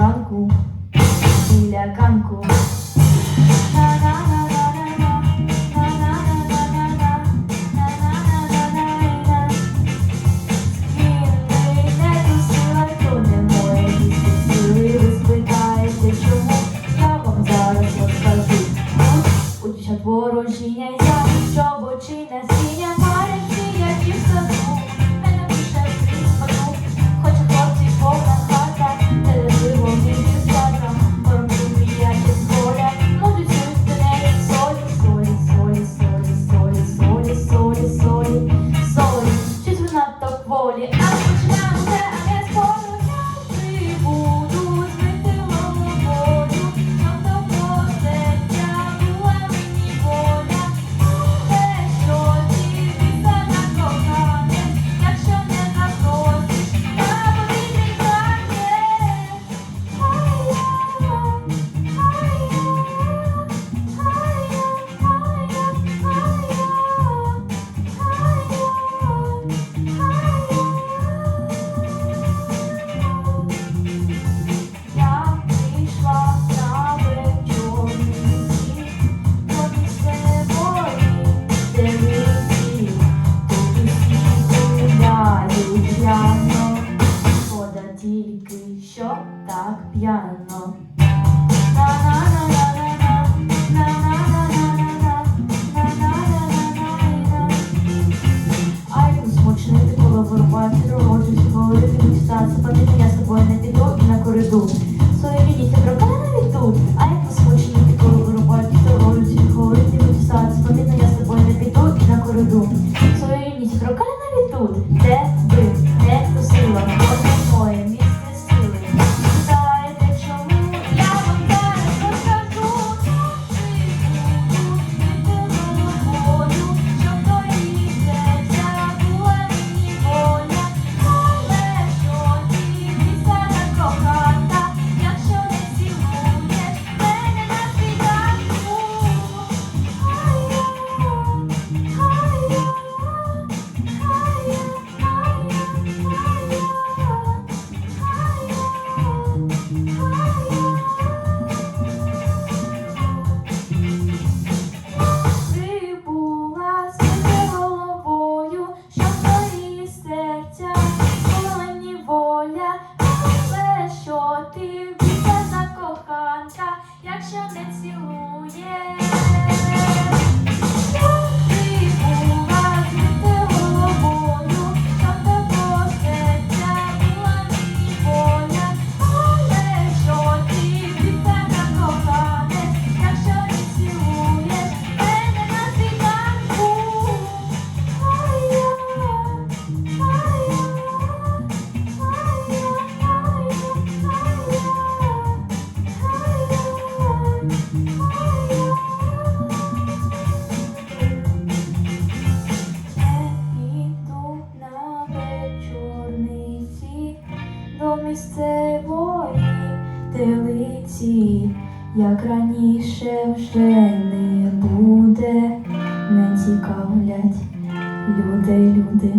зранку біля канку. п'яно. Ай, змочнити коло вирвати дорожу, говорити міста, западити я з на кориду. На кориду. Навіть тут. Де? якщо не цілуєш. місце волі телиці, як раніше вже не буде, не цікавлять люди, люди.